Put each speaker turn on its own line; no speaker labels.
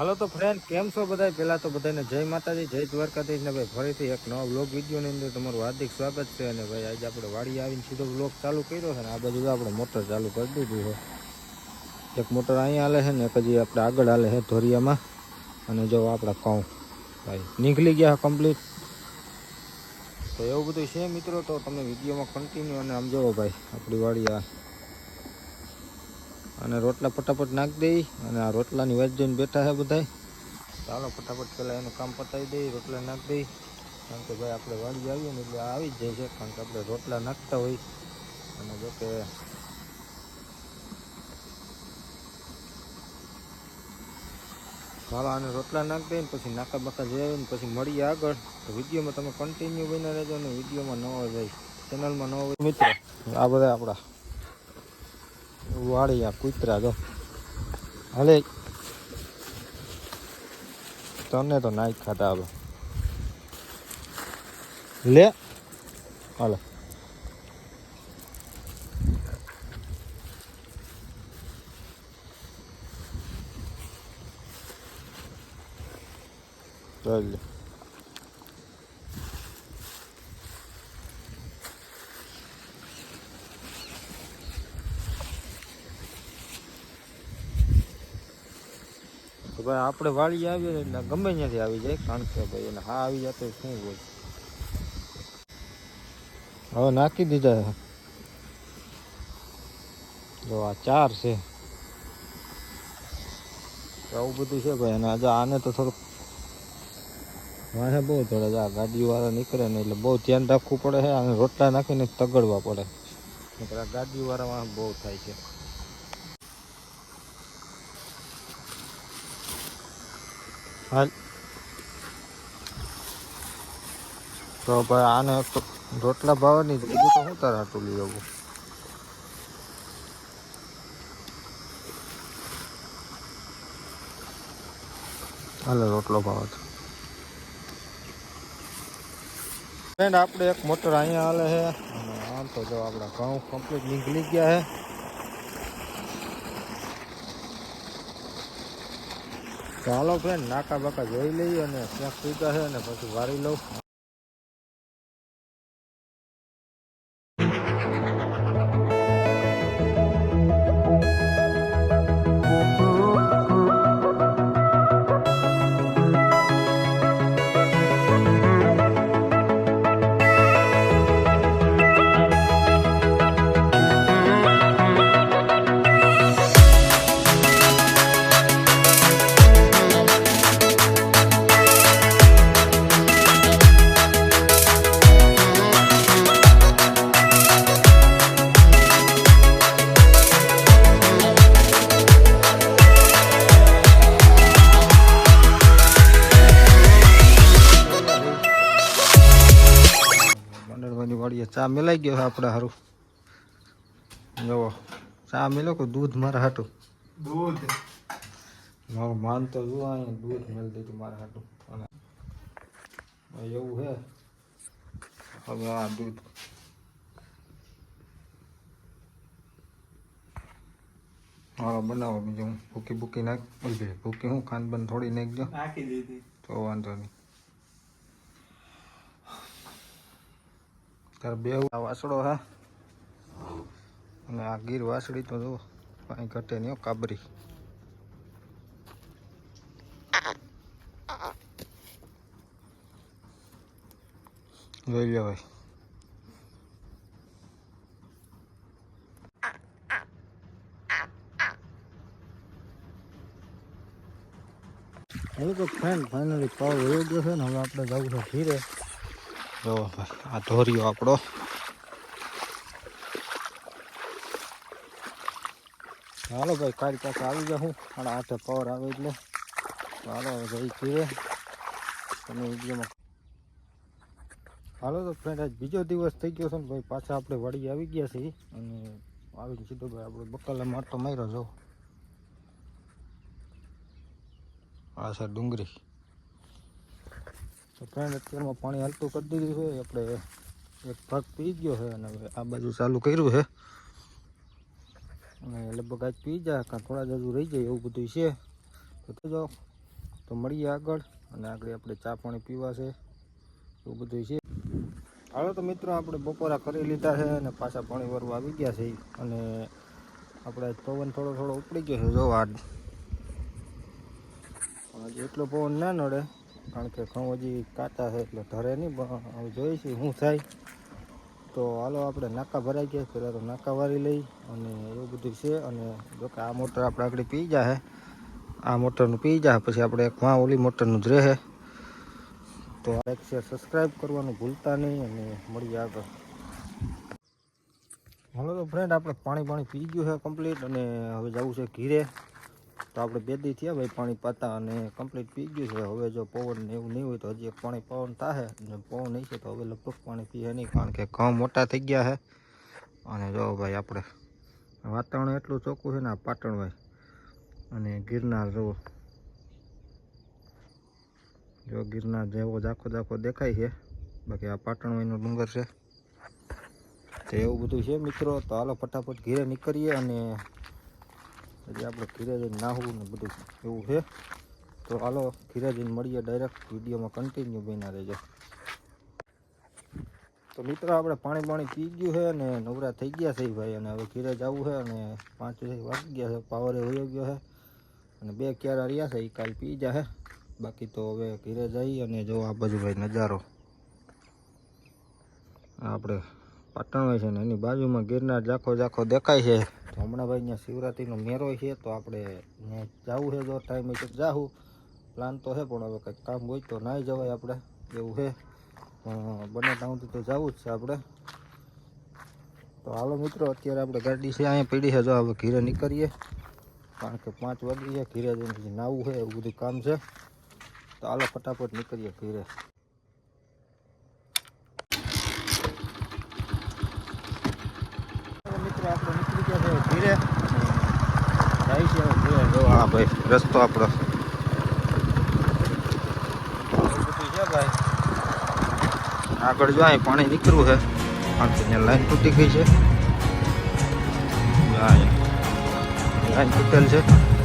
હાલો તો ફ્રેન્ડ કેમ છો બધા પહેલાં તો બધાને જય માતાજી, જય દ્વારકાધીશ ને ભાઈ, ફરીથી એક નવો બ્લોગ વિડીયોની અંદર તમારું હાર્દિક સ્વાગત છે અને ભાઈ, આજે આપણે વાડી આવીને સીધો બ્લોગ ચાલુ કર્યો છે ને, આ બધું આપણે મોટર ચાલુ કરી દીધું છે. એક મોટર અહીંયા હાલે છે ને, એક હજી આપણે આગળ હાલે છે ધોરિયામાં. અને જો આપણા કહું ભાઈ, નીકળી ગયા કમ્પ્લીટ તો એવું બધું છે મિત્રો, તો તમે વિડીયોમાં કન્ટિન્યુ અને આમ જોવો ભાઈ, આપણી વાડી આ અને રોટલા ફટાફટ નાખી દઈ અને આ રોટલાની વાત જોઈને બેઠા છે બધા ચાલો ફટાફટ પહેલાં એનું કામ પતાવી દઈ રોટલા નાખી દઈ કારણ કે ભાઈ આપણે વાડી આવીએ ને એટલે આવી જ જાય છે, કારણ કે આપણે રોટલા નાખતા હોય. અને જો કે ચાલો આને રોટલા નાખી દઈને પછી નાકા બાકા જઈ આવીને પછી મળીએ આગળ. તો વિડીયોમાં તમે કન્ટિન્યુ બની રહેજો અને વિડીયોમાં નવો જાય ચેનલમાં નવો હોય મિત્રો, આ બધા આપણા વાળી આ કૂતરા જો હલે તને તો નાઈ ખાતા હવે લે હાલો ચાલ તો ભાઈ આપણે વાળી આવીએ એટલે ગમે ત્યાંથી આવી જાય. કારણ કે ભાઈ એને હા આવી જાય તો શું હોય? હવે નાખી દીધા જો આ ચાર છે. આવું બધું છે ભાઈ. અને આજે આને તો થોડુંક મારે બહુ થોડા આ ગાડીવાળા નીકળે ને એટલે બહુ ધ્યાન રાખવું પડે છે. અને રોટલા નાખીને તગડવા પડે. નહીંતર આ ગાડીવાળા વાંહે બહુ થાય છે. હાલ. તો ભાઈ આને રોટલા ભાવની બીજું તો હું તારે લઈ આવું? હાલે, રોટલો ભાવ હતો. ફ્રેન્ડ આપણે એક મોટર અહીંયા હાલે છે. અને આમ તો જો આપણા ઘઉં કમ્પ્લીટ નીકળી ગયા છે. ચાલો ફ્રેન્ડ નાકા બાકા જોઈ લઈએ અને ક્યાંક પીતા છે અને પછી વારી લઉં. ચા મિલાઈ ગયો છે આપણે સારું જુઓ ચા મિલો કે દૂધ મારા હાટું?
દૂધ.
મારું માન તો જુઓ અહીંયા દૂધ મેળ દીધું મારા હાટું. અને એવું છે. હવે આ દૂધ. હાલો બનાવો બીજું. ભૂકી ભૂકી નાખ. ભૂકી હું ખાંડ બંધ થોડી નાખજો.
નાખી દીધી.
તો વાંધો નહીં. તારે બે આ વાસળો હા. અને આ ગીર વાસળી તો જો કાંઈ ઘટે નહીં કાબરી. જોઈ લો ભાઈ. તો ફ્રેન્ડ ફાઇનલી પાવ વયો ગયો છે ને, હવે આપણે જવું છે ધીરે જો આ ધોરિયો આપણો. હાલો ભાઈ કારી પાસે આવી જાઉં સાડા આઠે પાવર આવે એટલે. હાલો જઈ જઈએ તમે વિડીયોમાં હાલો તો ફ્રેન્ડ આજ બીજો દિવસ થઈ ગયો છે ને ભાઈ, પાછા આપણે વાડી આવી ગયા છીએ. અને આવીને સીધો ભાઈ આપણે બકાલે માટો માર્યો જો આ છે ડુંગળી. તો ફ્રેન્ડ અત્યારમાં પાણી હાલતું કરી દીધું છે. આપણે એક ભાગ પી ગયો છે અને આ બાજુ ચાલુ કર્યું છે. અને લગભગ આજ પી જાય કાં થોડા જ હજુ રહી જાય એવું બધું છે. તો જાઓ. તો મળીએ આગળ અને આગળ આપણે ચા પાણી પીવા છે. એવું બધું છે. હાલો તો મિત્રો, આપણે બપોરા કરી લીધા છે અને પાછા પાણી વરવા આવી ગયા છે. અને આપણે પવન થોડો થોડો ઉપડી ગયો છે. જો આ એટલો પવન ના નડે. કારણ કે ઘઉં હજી કાચા છે એટલે ધરે નહીં, પણ જોઈશું શું થાય. તો હાલો આપણે નાકા ભરાઈ ગયા, પહેલાં તો નાકા વારી લઈ અને એવું બધું છે. અને જો કે આ મોટર આપણે આગળ પી જાય આ મોટરનું પી જાય પછી આપણે એક માં ઓલી મોટરનું જ રહે તો લાઈક શેર સબસ્ક્રાઈબ કરવાનું ભૂલતા નહીં અને મળીએ આગળ. હાલો તો ફ્રેન્ડ આપણે પાણી પાણી પી ગયું છે કમ્પ્લીટ અને હવે જવું છે ઘીરે. તો આપણે બે દી થયા ભાઈ, પાણી પાતા અને કમ્પ્લીટ પી ગયું છે. હવે જો પવન ને એવું નહીં હોય તો હજી પાણી પવન થાય અને પવન નહીં છે તો હવે લગભગ પાણી પીએ નહીં, કારણ કે ઘઉં મોટા થઈ ગયા છે અને જો ભાઈ આપણે વાતાવરણ એટલું ચોખ્ખું છે ને પાટણ ભાઈ અને ગિરનાર જુઓ જો ગિરનાર જેવો ઝાખો ઝાખો દેખાય છે. બાકી આ પાટણવાઈનો ડુંગર છે. તો એવું બધું છે મિત્રો. તો હાલો ફટાફટ ઘીરે નીકળીએ અને હજી આપણે ઘીરે નાહવું ને બધું એવું છે. તો હાલો ઘીરે મળીએ ડાયરેક્ટ વિડીયોમાં કન્ટિન્યુ બન્યા રહેજો. તો મિત્રો, આપણે પાણી પાણી પી ગયું છે અને નવરા થઈ ગયા છે ભાઈ, અને હવે ઘીરે જવું છે અને પાંચ વાગી ગયા છે, પાવરે વયો ગયો છે. અને બે ક્યારા રહ્યા છે એ કાલ પી જશે બાકી તો હવે ઘીરે જઈ અને જો આ બાજુ ભાઈ નજારો. આપણે પાટણ હોય છે ને એની બાજુમાં ગિરનાર ઝાખો ઝાખો દેખાય છે. તો હમણાં ભાઈ અહીંયા શિવરાત્રિનો મેરો છે તો આપણે ત્યાં જવું છે જો ટાઈમ હોય તો જાવું પ્લાન તો છે પણ હવે કંઈક કામ હોય તો નાઈ જવાય આપણે. એવું છે. બને ત્યાં તો જવું જ છે આપણે. તો હાલો મિત્રો, અત્યારે આપણે ગાડી છે, અહીંયા પીડી છે. જો હવે ઘીરે નીકળીએ. કારણ કે પાંચ વાગી છે, ઘીરે જઈને નાવું છે, એવું બધું કામ છે. તો હાલો ફટાફટ નીકળીએ ઘીરે મિત્રો આપણે નીકળી ગયા છે ધીરે જાય છે હવે ધીરે જો હા ભાઈ, રસ્તો આપણો. આગળ જો પાણી નીકળવું છે. ત્યાં લાઈન તૂટી ગઈ છે. લાઈન તૂટેલ છે.